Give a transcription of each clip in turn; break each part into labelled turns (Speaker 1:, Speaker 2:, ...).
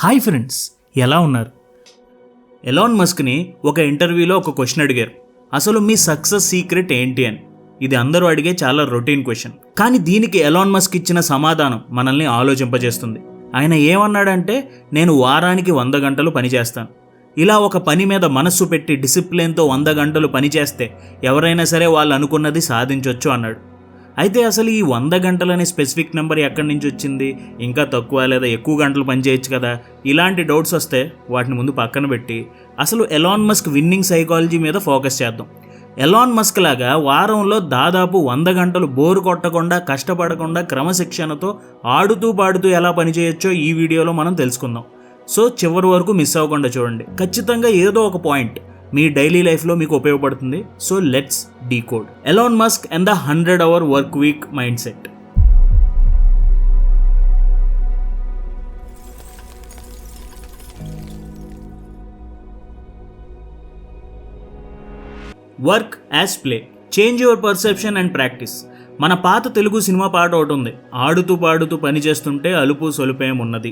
Speaker 1: Hi friends ఎలా ఉన్నారు? Elon మస్క్ని ఒక ఇంటర్వ్యూలో ఒక క్వశ్చన్ అడిగారు. అసలు మీ సక్సెస్ సీక్రెట్ ఏంటి అని. ఇది అందరూ అడిగే చాలా రొటీన్ క్వశ్చన్. కానీ దీనికి ఎలాన్ మస్క్ ఇచ్చిన సమాధానం మనల్ని ఆలోచింపజేస్తుంది. ఆయన ఏమన్నాడంటే నేను వారానికి వంద గంటలు పనిచేస్తాను ఇలా ఒక పని మీద మనస్సు పెట్టి డిసిప్లిన్తో వంద గంటలు పనిచేస్తే ఎవరైనా సరే వాళ్ళు అనుకున్నది సాధించవచ్చు అన్నాడు. అయితే అసలు ఈ వంద గంటలనే స్పెసిఫిక్ నెంబర్ ఎక్కడి నుంచి వచ్చింది? ఇంకా తక్కువ లేదా ఎక్కువ గంటలు పనిచేయచ్చు కదా? ఇలాంటి డౌట్స్ వస్తే వాటిని ముందు పక్కన పెట్టి అసలు ఎలాన్ మస్క్ విన్నింగ్ సైకాలజీ మీద ఫోకస్ చేద్దాం. ఎలాన్ మస్క్ లాగా వారంలో దాదాపు వంద గంటలు బోరు కొట్టకుండా కష్టపడకుండా క్రమశిక్షణతో ఆడుతూ పాడుతూ ఎలా పనిచేయొచ్చో ఈ వీడియోలో మనం తెలుసుకుందాం. సో చివరి వరకు మిస్ అవ్వకుండా చూడండి. ఖచ్చితంగా ఏదో ఒక పాయింట్ మీ డైలీ లైఫ్లో మీకు ఉపయోగపడుతుంది. So let's decode Elon Musk and the hundred hour work week mind set work as play change your perception and practice మన పాత తెలుగు సినిమా పాట ఒకటి ఉంది. ఆడుతూ పాడుతూ పని చేస్తుంటే అలుపు సొలుపేం ఉన్నది.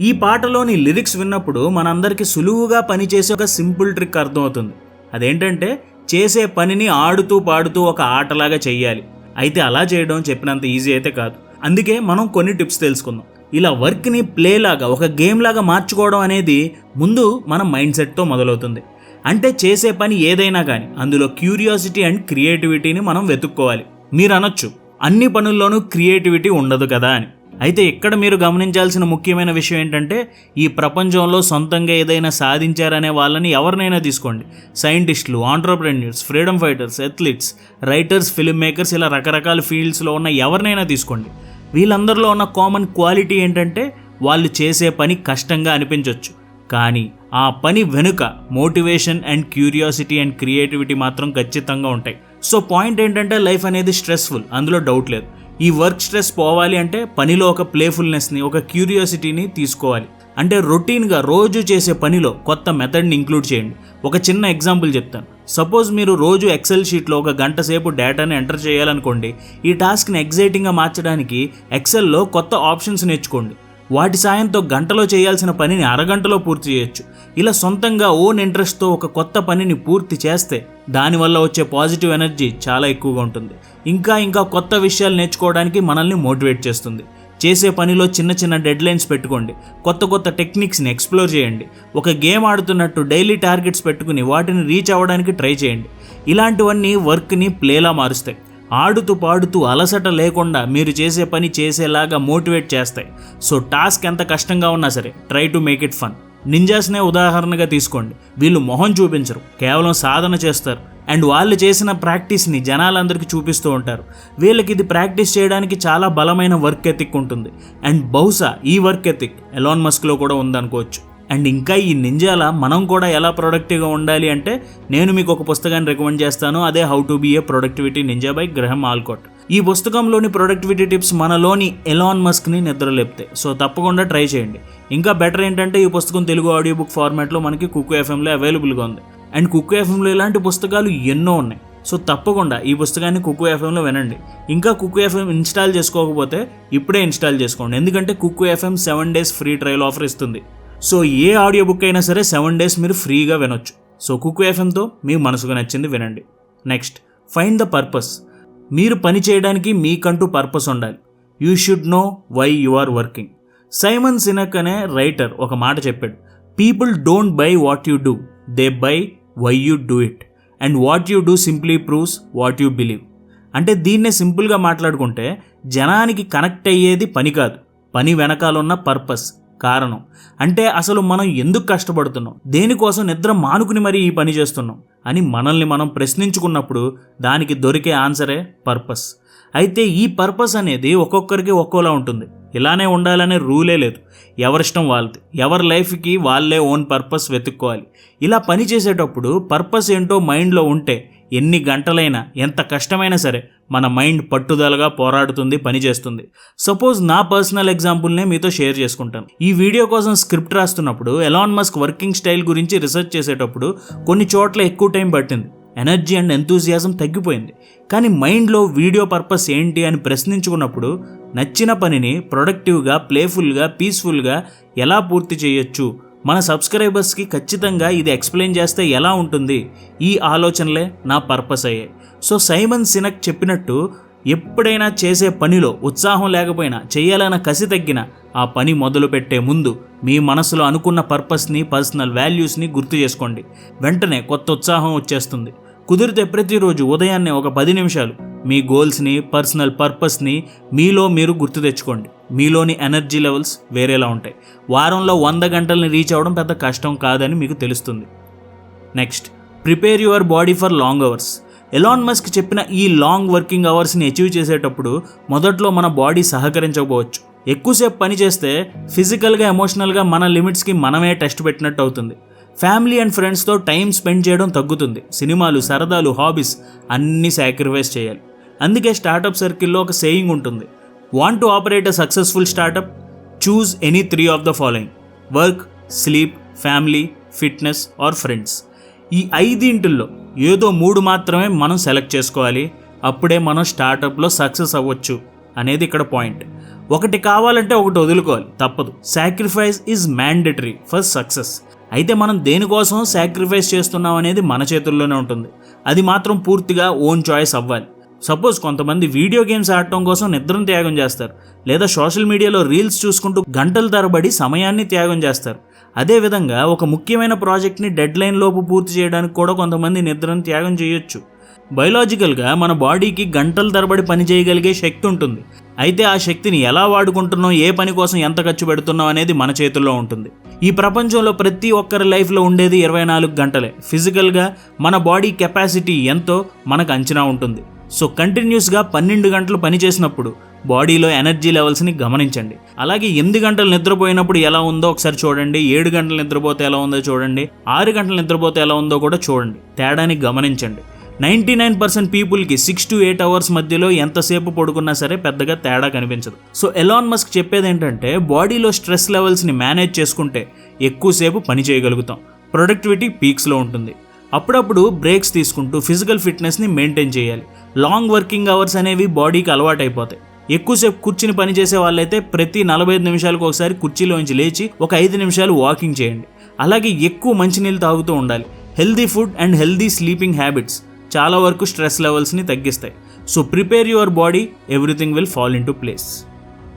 Speaker 1: ఈ పాటలోని లిరిక్స్ విన్నప్పుడు మనందరికీ సులువుగా పనిచేసే ఒక సింపుల్ ట్రిక్ అర్థమవుతుంది. అదేంటంటే చేసే పనిని ఆడుతూ పాడుతూ ఒక ఆటలాగా చేయాలి అయితే అలా చేయడం చెప్పినంత ఈజీ అయితే కాదు. అందుకే మనం కొన్ని టిప్స్ తెలుసుకుందాం. ఇలా వర్క్ని ప్లే లాగా ఒక గేమ్ లాగా మార్చుకోవడం అనేది ముందు మన మైండ్ సెట్తో మొదలవుతుంది. అంటే చేసే పని ఏదైనా కానీ అందులో క్యూరియాసిటీ అండ్ క్రియేటివిటీని మనం వెతుక్కోవాలి. మీరు అనొచ్చు అన్ని పనుల్లోనూ క్రియేటివిటీ ఉండదు కదా అని. అయితే ఇక్కడ మీరు గమనించాల్సిన ముఖ్యమైన విషయం ఏంటంటే ఈ ప్రపంచంలో సొంతంగా ఏదైనా సాధించారనే వాళ్ళని ఎవరినైనా తీసుకోండి. సైంటిస్టులు entrepreneurs freedom fighters athletes writers film makers ఇలా రకరకాల ఫీల్డ్స్లో ఉన్న ఎవరినైనా తీసుకోండి. వీళ్ళందరిలో ఉన్న కామన్ క్వాలిటీ ఏంటంటే వాళ్ళు చేసే పని కష్టంగా అనిపించవచ్చు కానీ ఆ పని వెనుక motivation and curiosity and creativity మాత్రం ఖచ్చితంగా ఉంటాయి. సో పాయింట్ ఏంటంటే లైఫ్ అనేది స్ట్రెస్ఫుల్ అందులో డౌట్ లేదు. ఈ వర్క్ స్ట్రెస్ పోవాలి అంటే పనిలో ఒక ప్లేఫుల్నెస్ని ఒక క్యూరియాసిటీని తీసుకోవాలి. అంటే రొటీన్గా రోజు చేసే పనిలో కొత్త మెథడ్ని ఇంక్లూడ్ చేయండి. ఒక చిన్న ఎగ్జాంపుల్ చెప్తాను. సపోజ్ మీరు రోజు ఎక్సెల్ షీట్లో ఒక గంట సేపు డేటాని ఎంటర్ చేయాలనుకోండి. ఈ టాస్క్ని ఎగ్జైటింగ్గా మార్చడానికి ఎక్సెల్లో కొత్త ఆప్షన్స్ నేర్చుకోండి. వాటి సాయంతో గంటలో చేయాల్సిన పనిని అరగంటలో పూర్తి చేయొచ్చు. ఇలా సొంతంగా ఓన్ ఇంట్రెస్ట్తో ఒక కొత్త పనిని పూర్తి చేస్తే దానివల్ల వచ్చే పాజిటివ్ ఎనర్జీ చాలా ఎక్కువగా ఉంటుంది. ఇంకా ఇంకా కొత్త విషయాలు నేర్చుకోవడానికి మనల్ని మోటివేట్ చేస్తుంది. చేసే పనిలో చిన్న చిన్న డెడ్లైన్స్ పెట్టుకోండి. కొత్త కొత్త టెక్నిక్స్ని ఎక్స్ప్లోర్ చేయండి. ఒక గేమ్ ఆడుతున్నట్టు డైలీ టార్గెట్స్ పెట్టుకుని వాటిని రీచ్ అవ్వడానికి ట్రై చేయండి. ఇలాంటివన్నీ వర్క్ని ప్లేలా మారుస్తాయి. ఆడుతూ పాడుతూ అలసట లేకుండా మీరు చేసే పని చేసేలాగా మోటివేట్ చేస్తాయి. సో టాస్క్ ఎంత కష్టంగా ఉన్నా సరే try to make it fun. నింజాస్నే ఉదాహరణగా తీసుకోండి. వీళ్ళు మొహం చూపించరు. కేవలం సాధన చేస్తారు. అండ్ వాళ్ళు చేసిన ప్రాక్టీస్ని జనాలందరికీ చూపిస్తూ ఉంటారు. వీళ్ళకి ఇది ప్రాక్టీస్ చేయడానికి చాలా బలమైన వర్క్ ఎథిక్ ఉంటుంది. అండ్ బహుశా ఈ వర్క్ ఎథిక్ ఎలాన్ మస్క్లో కూడా ఉందనుకోవచ్చు. అండ్ ఇంకా ఈ నింజాల మనం కూడా ఎలా ప్రొడక్టివ్గా ఉండాలి అంటే నేను మీకు ఒక పుస్తకాన్ని రికమెండ్ చేస్తాను. అదే how to be a productivity ninja by Graham Allcott ఈ పుస్తకంలోని ప్రొడక్టివిటీ టిప్స్ మనలోని ఎలాన్ మస్క్ని నిద్రలేపుతాయి సో తప్పకుండా ట్రై చేయండి. ఇంకా బెటర్ ఏంటంటే ఈ పుస్తకం తెలుగు ఆడియో బుక్ ఫార్మాట్లో మనకి కుక్కు ఎఫ్ఎంలో అవైలబుల్గా ఉంది. అండ్ కుక్కు ఎఫ్ఎంలో ఇలాంటి పుస్తకాలు ఎన్నో ఉన్నాయి. సో తప్పకుండా ఈ పుస్తకాన్ని కుక్కు ఎఫ్ఎంలో వినండి. ఇంకా కుక్కు ఎఫ్ఎం ఇన్స్టాల్ చేసుకోకపోతే ఇప్పుడే ఇన్స్టాల్ చేసుకోండి. ఎందుకంటే Kuku FM seven days free trial offer ఇస్తుంది. సో ఏ ఆడియో బుక్ అయినా సరే సెవెన్ డేస్ మీరు ఫ్రీగా వినొచ్చు. సో కుక్కు ఎఫ్ఎంతో మీ మనసుకు నచ్చింది వినండి. నెక్స్ట్ ఫైండ్ ద పర్పస్ మీరు పని చేయడానికి మీకంటూ పర్పస్ ఉండాలి. You should know why you are working Simon Sinek అనే రైటర్ ఒక మాట చెప్పాడు. People don't buy what you do they buy why you do it and what you do simply proves what you believe అంటే దీన్నే సింపుల్గా మాట్లాడుకుంటే జనానికి connect అయ్యేది పని కాదు. పని వెనకాలన్న పర్పస్ కారణం. అంటే అసలు మనం ఎందుకు కష్టపడుతున్నాం? దేనికోసం నిద్ర మానుకుని మరీ ఈ పని చేస్తున్నాం? అని మనల్ని మనం ప్రశ్నించుకున్నప్పుడు దానికి దొరికే ఆన్సరే పర్పస్. అయితే ఈ పర్పస్ అనేది ఒక్కొక్కరికి ఒక్కోలా ఉంటుంది. ఇలానే ఉండాలనే రూలే లేదు. ఎవరిష్టం వాళ్ళది. ఎవరి లైఫ్కి వాళ్ళే ఓన్ పర్పస్ వెతుక్కోవాలి. ఇలా పని చేసేటప్పుడు పర్పస్ ఏంటో మైండ్లో ఉంటే ఎన్ని గంటలైనా ఎంత కష్టమైనా సరే మన మైండ్ పట్టుదలగా పోరాడుతుంది పనిచేస్తుంది సపోజ్ నా పర్సనల్ ఎగ్జాంపుల్నే మీతో షేర్ చేసుకుంటాను. ఈ వీడియో కోసం స్క్రిప్ట్ రాస్తున్నప్పుడు ఎలాన్ మస్క్ వర్కింగ్ స్టైల్ గురించి రీసెర్చ్ చేసేటప్పుడు కొన్ని చోట్ల ఎక్కువ టైం పట్టింది. ఎనర్జీ అండ్ ఎంతూజియాజం తగ్గిపోయింది. కానీ మైండ్లో వీడియో పర్పస్ ఏంటి అని ప్రశ్నించుకున్నప్పుడు నచ్చిన పనిని ప్రొడక్టివ్గా ప్లేఫుల్గా పీస్ఫుల్గా ఎలా పూర్తి చేయొచ్చు? మన సబ్స్క్రైబర్స్కి ఖచ్చితంగా ఇది ఎక్స్ప్లెయిన్ చేస్తే ఎలా ఉంటుంది? ఈ ఆలోచనలే నా పర్పస్ అయ్యాయి సో సైమన్ సినక్ చెప్పినట్టు ఎప్పుడైనా చేసే పనిలో ఉత్సాహం లేకపోయినా చేయాలన్న కసి తగ్గిన ఆ పని మొదలు పెట్టే ముందు మీ మనసులో అనుకున్న పర్పస్ని పర్సనల్ వాల్యూస్ని గుర్తు చేసుకోండి. వెంటనే కొత్త ఉత్సాహం వచ్చేస్తుంది. కుదిరితే ప్రతిరోజు ఉదయాన్నే ఒక పది నిమిషాలు మీ గోల్స్ని పర్సనల్ పర్పస్ని మీలో మీరు గుర్తు తెచ్చుకోండి. మీలోని ఎనర్జీ లెవెల్స్ వేరేలా ఉంటాయి. వారంలో వంద గంటల్ని రీచ్ అవ్వడం పెద్ద కష్టం కాదని మీకు తెలుస్తుంది. Next prepare your body for long hours. Elon Musk చెప్పిన ఈ లాంగ్ వర్కింగ్ అవర్స్ని అచీవ్ చేసేటప్పుడు మొదట్లో మన బాడీ సహకరించకపోవచ్చు. ఎక్కువసేపు పని చేస్తే ఫిజికల్గా ఎమోషనల్గా మన లిమిట్స్కి మనమే టెస్ట్ పెట్టినట్టు అవుతుంది. ఫ్యామిలీ అండ్ ఫ్రెండ్స్తో టైం స్పెండ్ చేయడం తగ్గుతుంది. సినిమాలు సరదాలు హాబీస్ అన్నీ సాక్రిఫైస్ చేయాలి. అందుకే స్టార్టప్ సర్కిల్లో ఒక సేయింగ్ ఉంటుంది. Want to operate a successful startup choose any three of the following work sleep family fitness or friends ఈ ఐదింటిల్లో ఏదో మూడు మాత్రమే మనం సెలెక్ట్ చేసుకోవాలి. అప్పుడే మనం స్టార్టప్లో సక్సెస్ అవ్వచ్చు అనేది ఇక్కడ పాయింట్ ఒకటి కావాలంటే ఒకటి వదులుకోవాలి. తప్పదు. Sacrifice is mandatory for success అయితే మనం దేనికోసం సాక్రిఫైస్ చేస్తున్నాం అనేది మన చేతుల్లోనే ఉంటుంది. అది మాత్రం పూర్తిగా ఓన్ చాయిస్ అవ్వాలి. సపోజ్ కొంతమంది వీడియో గేమ్స్ ఆడటం కోసం నిద్రను త్యాగం చేస్తారు. లేదా సోషల్ మీడియాలో రీల్స్ చూసుకుంటూ గంటల తరబడి సమయాన్ని త్యాగం చేస్తారు. అదేవిధంగా ఒక ముఖ్యమైన ప్రాజెక్ట్ని డెడ్ లైన్ లోపు పూర్తి చేయడానికి కూడా కొంతమంది నిద్రను త్యాగం చేయొచ్చు. బయలాజికల్గా మన బాడీకి గంటల తరబడి పని చేయగలిగే శక్తి ఉంటుంది. అయితే ఆ శక్తిని ఎలా వాడుకుంటున్నాం ఏ పని కోసం ఎంత ఖర్చు పెడుతున్నాం అనేది మన చేతుల్లో ఉంటుంది. ఈ ప్రపంచంలో ప్రతి ఒక్కరి లైఫ్లో ఉండేది ఇరవై నాలుగు గంటలే. ఫిజికల్గా మన బాడీ కెపాసిటీ ఎంతో మనకు అంచనా ఉంటుంది. సో కంటిన్యూస్గా పన్నెండు గంటలు పని చేసినప్పుడు బాడీలో ఎనర్జీ లెవెల్స్ని గమనించండి. అలాగే ఎనిమిది గంటలు నిద్రపోయినప్పుడు ఎలా ఉందో ఒకసారి చూడండి. ఏడు గంటలు నిద్రపోతే ఎలా ఉందో చూడండి. ఆరు గంటలు నిద్రపోతే ఎలా ఉందో కూడా చూడండి. తేడాని గమనించండి. నైంటీ నైన్ పర్సెంట్ పీపుల్కి సిక్స్ టు ఎయిట్ అవర్స్ మధ్యలో ఎంతసేపు పడుకున్నా సరే పెద్దగా తేడా కనిపించదు. సో ఎలాన్ మస్క్ చెప్పేది ఏంటంటే బాడీలో స్ట్రెస్ లెవెల్స్ని మేనేజ్ చేసుకుంటే ఎక్కువసేపు పని చేయగలుగుతాం. ప్రొడక్టివిటీ పీక్స్లో ఉంటుంది. అప్పుడప్పుడు బ్రేక్స్ తీసుకుంటూ ఫిజికల్ ఫిట్నెస్ని మెయింటైన్ చేయాలి. లాంగ్ వర్కింగ్ అవర్స్ అనేవి బాడీకి అలవాటైపోతాయి. ఎక్కువసేపు కూర్చుని పని చేసే వాళ్ళైతే ప్రతి నలభై ఐదు నిమిషాలకు ఒకసారి కుర్చీలోంచి లేచి ఒక ఐదు నిమిషాలు వాకింగ్ చేయండి. అలాగే ఎక్కువ మంచినీళ్ళు తాగుతూ ఉండాలి. Healthy food and healthy sleeping habits చాలా వరకు స్ట్రెస్ లెవెల్స్ని తగ్గిస్తాయి. So prepare your body everything will fall into place.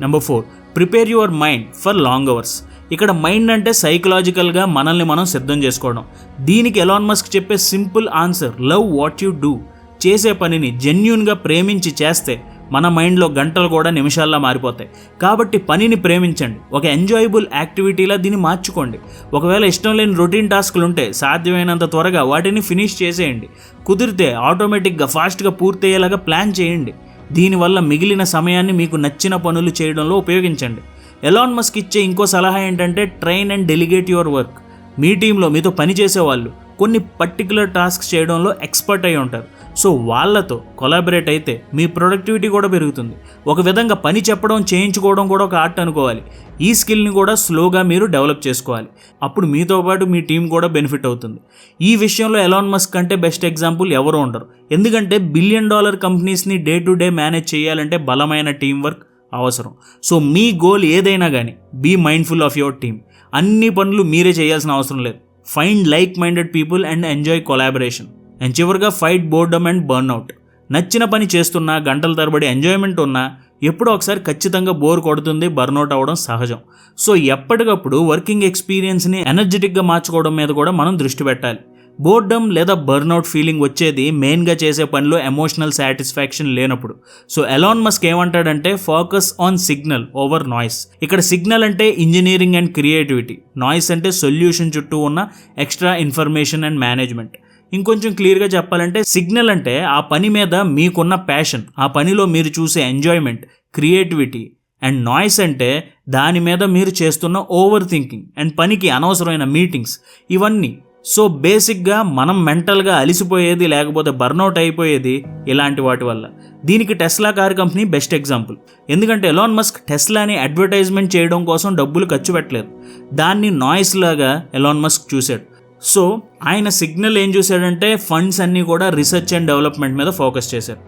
Speaker 1: Number four prepare your mind for long hours. ఇక్కడ మైండ్ అంటే సైకలాజికల్గా మనల్ని మనం సిద్ధం చేసుకోవడం. దీనికి ఎలాన్ మస్క్ చెప్పే simple answer love what you do. చేసే పనిని జెన్యున్గా ప్రేమించి చేస్తే మన మైండ్లో గంటలు కూడా నిమిషాల్లో మారిపోతాయి. కాబట్టి పనిని ప్రేమించండి. ఒక ఎంజాయబుల్ యాక్టివిటీలా దీన్ని మార్చుకోండి. ఒకవేళ ఇష్టం లేని రొటీన్ టాస్క్లు ఉంటే సాధ్యమైనంత త్వరగా వాటిని ఫినిష్ చేసేయండి. కుదిరితే ఆటోమేటిక్గా ఫాస్ట్గా పూర్తయ్యేలాగా ప్లాన్ చేయండి. దీనివల్ల మిగిలిన సమయాన్ని మీకు నచ్చిన పనులు చేయడంలో ఉపయోగించండి. ఎలాన్ మస్క్ ఇచ్చే ఇంకో సలహా ఏంటంటే train and delegate your work మీ టీంలో మీతో పనిచేసే వాళ్ళు కొన్ని పర్టికులర్ టాస్క్ చేయడంలో ఎక్స్పర్ట్ అయి ఉంటారు. సో వాళ్ళతో కొలాబరేట్ అయితే మీ ప్రొడక్టివిటీ కూడా పెరుగుతుంది. ఒక విధంగా పని చెప్పడం చేయించుకోవడం కూడా ఒక ఆర్ట్ అనుకోవాలి. ఈ స్కిల్ని కూడా స్లోగా మీరు డెవలప్ చేసుకోవాలి. అప్పుడు మీతో పాటు మీ టీం కూడా బెనిఫిట్ అవుతుంది. ఈ విషయంలో ఎలాన్ మస్క్ అంటే బెస్ట్ ఎగ్జాంపుల్ ఎవరు ఉండరు. ఎందుకంటే బిలియన్ డాలర్ కంపెనీస్ని డే టు డే మేనేజ్ చేయాలంటే బలమైన టీం వర్క్ అవసరం. సో మీ గోల్ ఏదైనా కానీ be mindful of your team అన్ని పనులు మీరే చేయాల్సిన అవసరం లేదు. Find like minded people and enjoy collaboration. And చివరిగా ఫైట్ బోర్డమ్ అండ్ బర్న్అవుట్. నచ్చిన పని చేస్తున్నా గంటల తరబడి ఎంజాయ్మెంట్ ఉన్నా ఎప్పుడో ఒకసారి ఖచ్చితంగా బోర్ కొడుతుంది బర్న్అవుట్ అవ్వడం సహజం. సో ఎప్పటికప్పుడు వర్కింగ్ ఎక్స్పీరియన్స్ని ఎనర్జెటిక్గా మార్చుకోవడం మీద కూడా మనం దృష్టి పెట్టాలి. బోర్డమ్ లేదా బర్న్అవుట్ ఫీలింగ్ వచ్చేది మెయిన్గా చేసే పనిలో ఎమోషనల్ సాటిస్ఫాక్షన్ లేనప్పుడు. సో ఎలాన్ మస్క్ ఏమంటాడంటే focus on signal over noise. ఇక్కడ సిగ్నల్ అంటే ఇంజనీరింగ్ అండ్ క్రియేటివిటీ. నాయిస్ అంటే సొల్యూషన్ చుట్టూ ఉన్న ఎక్స్ట్రా ఇన్ఫర్మేషన్ అండ్ మేనేజ్మెంట్. ఇంకొంచెం క్లియర్గా చెప్పాలంటే సిగ్నల్ అంటే ఆ పని మీద మీకున్న ప్యాషన్ ఆ పనిలో మీరు చూసే ఎంజాయ్మెంట్ క్రియేటివిటీ. అండ్ నాయిస్ అంటే దాని మీద మీరు చేస్తున్న ఓవర్ థింకింగ్ అండ్ పనికి అనవసరమైన మీటింగ్స్. ఇవన్నీ సో బేసిక్గా మనం మెంటల్గా అలిసిపోయేది లేకపోతే బర్నౌట్ అయిపోయేది ఇలాంటి వాటి వల్ల. దీనికి Tesla car company best example. ఎందుకంటే ఎలాన్ మస్క్ టెస్లాని అడ్వర్టైజ్మెంట్ చేయడం కోసం డబ్బులు ఖర్చు పెట్టలేదు. దాన్ని నాయిస్ లాగా ఎలాన్ మస్క్ చూశాడు. సో ఆయన సిగ్నల్ ఏం చూశాడంటే ఫండ్స్ అన్నీ కూడా రీసెర్చ్ అండ్ డెవలప్మెంట్ మీద ఫోకస్ చేశారు.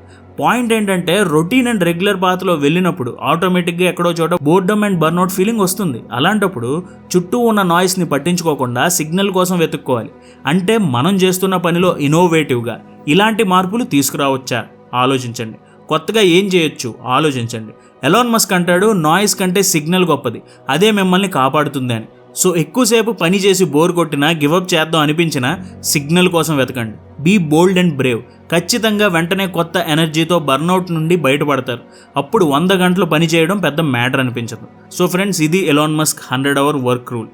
Speaker 1: పాయింట్ ఏంటంటే రొటీన్ అండ్ రెగ్యులర్ పాత్లో వెళ్ళినప్పుడు ఆటోమేటిక్గా ఎక్కడో చోట బోర్డమ్ అండ్ బర్నౌట్ ఫీలింగ్ వస్తుంది. అలాంటప్పుడు చుట్టూ ఉన్న నాయిస్ని పట్టించుకోకుండా సిగ్నల్ కోసం వెతుక్కోవాలి. అంటే మనం చేస్తున్న పనిలో ఇన్నోవేటివ్గా ఇలాంటి మార్పులు తీసుకురావచ్చా? ఆలోచించండి. కొత్తగా ఏం చేయొచ్చు? ఆలోచించండి. ఎలాన్ మస్క్ అంటాడు నాయిస్ కంటే సిగ్నల్ గొప్పది. అదే మిమ్మల్ని కాపాడుతుంది అని. సో ఎక్కువసేపు పని చేసి బోర్ కొట్టినా గివప్ చేద్దాం అనిపించినా సిగ్నల్ కోసం వెతకండి. Be bold and brave. ఖచ్చితంగా వెంటనే కొత్త ఎనర్జీతో బర్న్అవుట్ నుండి బయటపడతారు. అప్పుడు వంద గంటలు పని చేయడం పెద్ద మ్యాటర్ అనిపించదు. సో ఫ్రెండ్స్ ఇది Elon Musk hundred hour work rule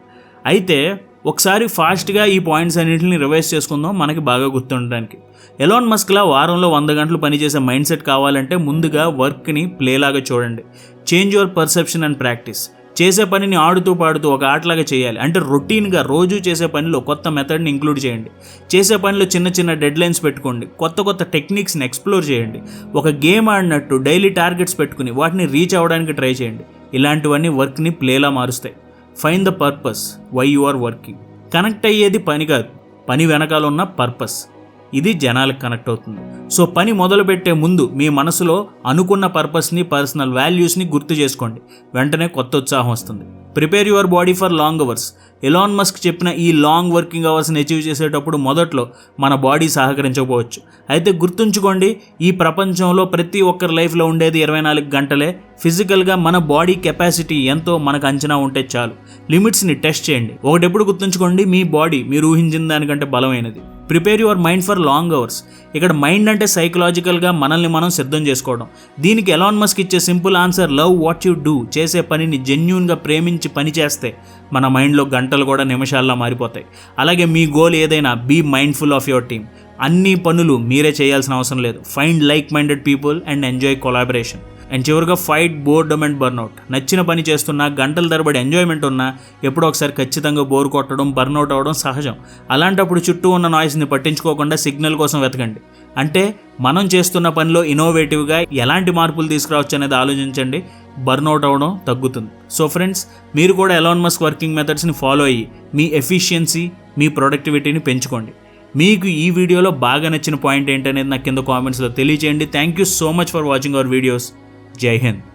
Speaker 1: అయితే ఒకసారి ఫాస్ట్గా ఈ పాయింట్స్ అన్నింటిని రివైజ్ చేసుకుందాం. మనకి బాగా గుర్తుండడానికి. ఎలాన్ మస్క్లా వారంలో వంద గంటలు పనిచేసే మైండ్ సెట్ కావాలంటే ముందుగా వర్క్ని ప్లేలాగా చూడండి. Change your perception and practice చేసే పనిని ఆడుతూ పాడుతూ ఒక ఆటలాగా చేయాలి. అంటే రొటీన్గా రోజు చేసే పనిలో కొత్త మెథడ్ని ఇంక్లూడ్ చేయండి. చేసే పనిలో చిన్న చిన్న డెడ్ లైన్స్ పెట్టుకోండి. కొత్త కొత్త టెక్నిక్స్ని ఎక్స్ప్లోర్ చేయండి. ఒక గేమ్ ఆడినట్టు డైలీ టార్గెట్స్ పెట్టుకుని వాటిని రీచ్ అవ్వడానికి ట్రై చేయండి. ఇలాంటివన్నీ వర్క్ని ప్లేలా మారుస్తాయి. Find the purpose why you are working connect అయ్యేది పని కాదు. పని వెనకాల ఉన్న పర్పస్ ఇది జనాలకు కనెక్ట్ అవుతుంది. సో పని మొదలుపెట్టే ముందు మీ మనసులో అనుకున్న పర్పస్ని పర్సనల్ వాల్యూస్ని గుర్తు చేసుకోండి. వెంటనే కొత్త ఉత్సాహం వస్తుంది. Prepare your body for long hours. Elon Musk చెప్పిన ఈ లాంగ్ వర్కింగ్ అవర్స్ని అచీవ్ చేసేటప్పుడు మొదట్లో మన బాడీ సహకరించకపోవచ్చు. అయితే గుర్తుంచుకోండి ఈ ప్రపంచంలో ప్రతి ఒక్కరి లైఫ్లో ఉండేది ఇరవై నాలుగు గంటలే. ఫిజికల్గా మన బాడీ కెపాసిటీ ఎంతో మనకు అంచనా ఉంటే చాలు. లిమిట్స్ని టెస్ట్ చేయండి. ఒకటెప్పుడు గుర్తుంచుకోండి మీ బాడీ మీరు ఊహించిన దానికంటే బలమైనది. Prepare your mind for long hours. ఇక్కడ మైండ్ అంటే సైకలాజికల్గా మనల్ని మనం సిద్ధం చేసుకోవడం. దీనికి ఎలాన్ మస్క్ ఇచ్చే simple answer love what you do చేసే పనిని జెన్యున్గా ప్రేమించి పని చేస్తే మన మైండ్లో గంటలు కూడా నిమిషాల్లో మారిపోతాయి. అలాగే మీ గోల్ ఏదైనా be mindful of your team అన్ని పనులు మీరే చేయాల్సిన అవసరం లేదు. Find like minded people and enjoy collaboration and చివరిగా ఫైట్ బోర్డమ్ అండ్ బర్న్అవుట్ నచ్చిన పని చేస్తున్నా గంటల తరబడి ఎంజాయ్మెంట్ ఉన్నా ఎప్పుడో ఒకసారి ఖచ్చితంగా బోర్ కొట్టడం బర్న్అవుట్ అవ్వడం సహజం. అలాంటప్పుడు చుట్టూ ఉన్న నాయిస్ని పట్టించుకోకుండా సిగ్నల్ కోసం వెతకండి. అంటే మనం చేస్తున్న పనిలో ఇన్నోవేటివ్గా ఎలాంటి మార్పులు తీసుకురావచ్చు అనేది ఆలోచించండి. బర్న్అవుట్ అవ్వడం తగ్గుతుంది. సో ఫ్రెండ్స్ మీరు కూడా ఎలాన్ మస్క్ వర్కింగ్ మెథడ్స్ని ఫాలో అయ్యి మీ ఎఫిషియన్సీ మీ ప్రొడక్టివిటీని పెంచుకోండి. మీకు ఈ వీడియోలో బాగా నచ్చిన పాయింట్ ఏంటనేది నాకు కింద కామెంట్స్లో తెలియజేయండి thank you so much for watching our videos జై హింద్.